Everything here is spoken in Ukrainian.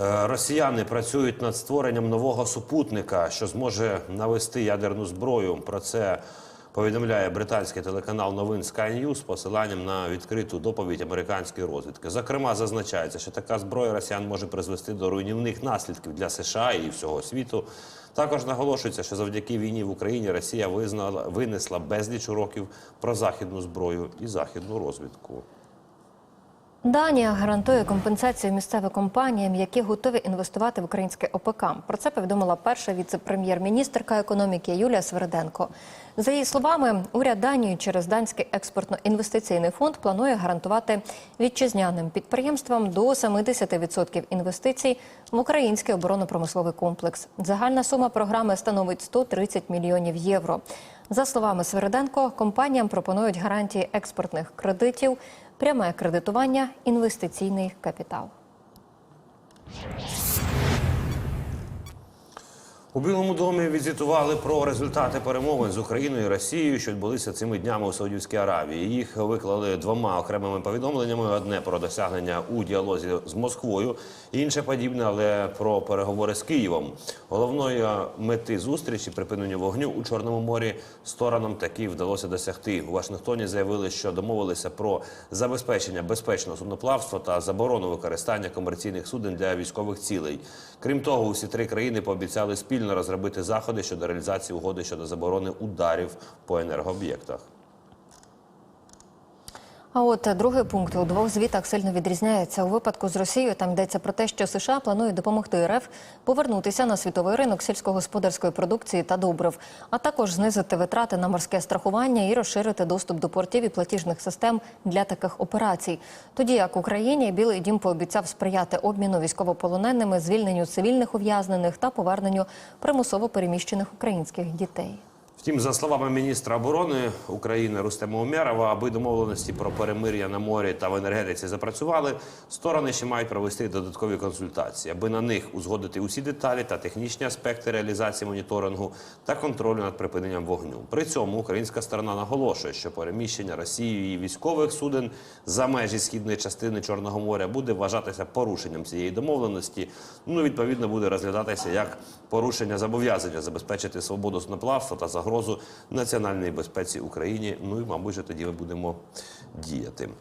Е, Росіяни працюють над створенням нового супутника, що зможе навести ядерну зброю. Про це повідомляє британський телеканал новин Sky News з посиланням на відкриту доповідь американської розвідки. Зокрема, зазначається, що така зброя росіян може призвести до руйнівних наслідків для США і всього світу. Також наголошується, що завдяки війні в Україні Росія визнала винесла безліч уроків про західну зброю і західну розвідку. Данія гарантує компенсацію місцевим компаніям, які готові інвестувати в українське ОПК. Про це повідомила перша віце-прем'єр-міністрка економіки Юлія Сверденко. За її словами, уряд Данії через данський експортно-інвестиційний фонд планує гарантувати вітчизняним підприємствам до 70% інвестицій в український оборонно-промисловий комплекс. Загальна сума програми становить 130 мільйонів євро. За словами Свериденко, компаніям пропонують гарантії експортних кредитів, пряме кредитування, інвестиційний капітал. У Білому домі візитували про результати перемовин з Україною і Росією, що відбулися цими днями у Саудівській Аравії. Їх виклали двома окремими повідомленнями: одне про досягнення у діалозі з Москвою, інше подібне, але про переговори з Києвом. Головної мети зустрічі припинення вогню у Чорному морі сторонам таки вдалося досягти. У Вашингтоні заявили, що домовилися про забезпечення безпечного судноплавства та заборону використання комерційних суден для військових цілей. Крім того, усі три країни пообіцяли спільно розробити заходи щодо реалізації угоди щодо заборони ударів по енергооб'єктах. А от другий пункт у двох звітах сильно відрізняється. У випадку з Росією там йдеться про те, що США планують допомогти РФ повернутися на світовий ринок сільськогосподарської продукції та добрив, а також знизити витрати на морське страхування і розширити доступ до портів і платіжних систем для таких операцій. Тоді як Україні Білий Дім пообіцяв сприяти обміну військовополоненими, звільненню цивільних ув'язнених та поверненню примусово переміщених українських дітей. Втім, за словами міністра оборони України Рустема Умєрова, аби домовленості про перемир'я на морі та в енергетиці запрацювали, сторони ще мають провести додаткові консультації, аби на них узгодити усі деталі та технічні аспекти реалізації моніторингу та контролю над припиненням вогню. При цьому українська сторона наголошує, що переміщення Росією і військових суден за межі східної частини Чорного моря буде вважатися порушенням цієї домовленості. Ну відповідно буде розглядатися як порушення зобов'язання забезпечити свободу судноплавства та загрозу національної безпеці Україні. Ну і мабуть, тоді ми будемо діяти.